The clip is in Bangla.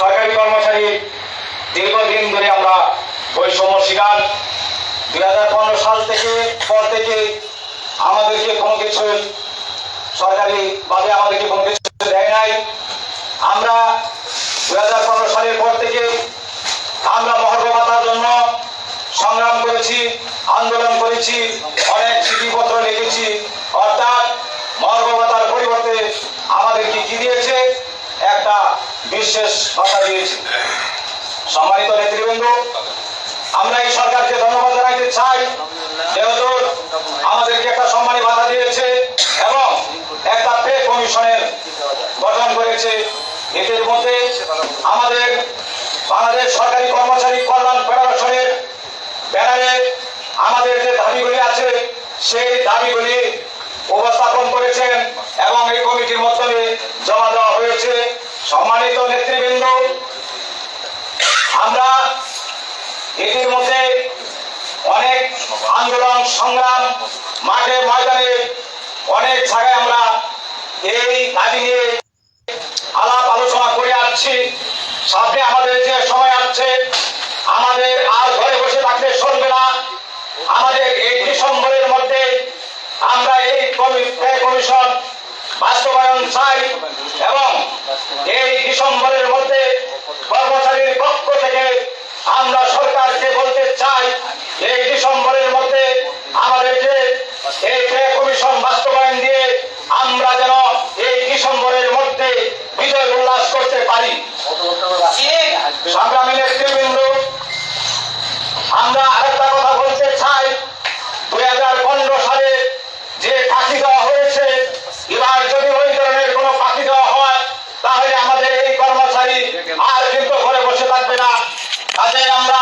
সরকারি কর্মচারী দীর্ঘদিন ধরে আমরা বৈষম্য শিকার। দুই হাজার পনেরো সাল থেকে, পর থেকে আমাদেরকে কোনো কিছু সরকারি ভাবে আমাদেরকে কোনো কিছু দেয় নাই। আমরা দুই হাজার পনেরো সালের পর থেকে আমরা মহর্গমাতার জন্য সংগ্রাম করেছি, আন্দোলন করেছি, অনেক চিঠিপত্র লিখেছি। অর্থাৎ মহর্গ ভাতার পরিবর্তে আমাদেরকে কি দিয়েছে একটা বিশেষ ভাতা দিয়েছে। সম্মানিত নেতৃবৃন্দ, আমরা এই সরকারকে ধন্যবাদ জানাইতে চাই। যেহেতু আমাদেরকে একটা সম্মানী ভাতা দিয়েছে এবং একটা পে কমিশনের গঠন করেছে, এদের মধ্যে আমাদের বাংলাদেশ সরকারি কর্মচারী কল্যাণ ফেডারেশনের ব্যানারে আমাদের যে দাবিগুলি আছে, সেই দাবিগুলি উপস্থাপন করেছেন সম্মানিত নেতৃবৃন্দ, আমরা এটির মধ্যে অনেক আন্দোলন, সংগ্রাম, মাঠে ময়দানে অনেক জায়গায় আমরা এই দাবি নিয়ে আলাপ আলোচনা করে আসছি। সামনে আমাদের যে সময় আসছে, আমাদের আর ঘরে বসে থাকলে চলবে না। আমাদের এই ডিসেম্বরের মধ্যে আমরা এই কমি- এই কমিশন বাস্তবায়ন চাই এবং এই ডিসেম্বরের মধ্যে কর্মচারীর পক্ষ থেকে আমরা সরকারকে বলতে চাই এই ডিসেম্বরের মধ্যে আমাদেরকে এই পে কমিশন বাস্তবায়ন দিয়ে আমরা যেন এই ডিসেম্বরের মধ্যে বিজয় উল্লাস করতে পারি সংগ্রামী নেতৃবৃন্দ আমরা আরেকটা কথা বলতে চাই দুই হাজার পনেরো সালে যে ফাঁসি দেওয়া হয়েছে এবার যদি ওই ধরনের কোনো ফাঁসি দেওয়া হয় তাহলে আমাদের এই কর্মচারী আর কিন্তু ঘরে বসে থাকবে না। কাজে আমরা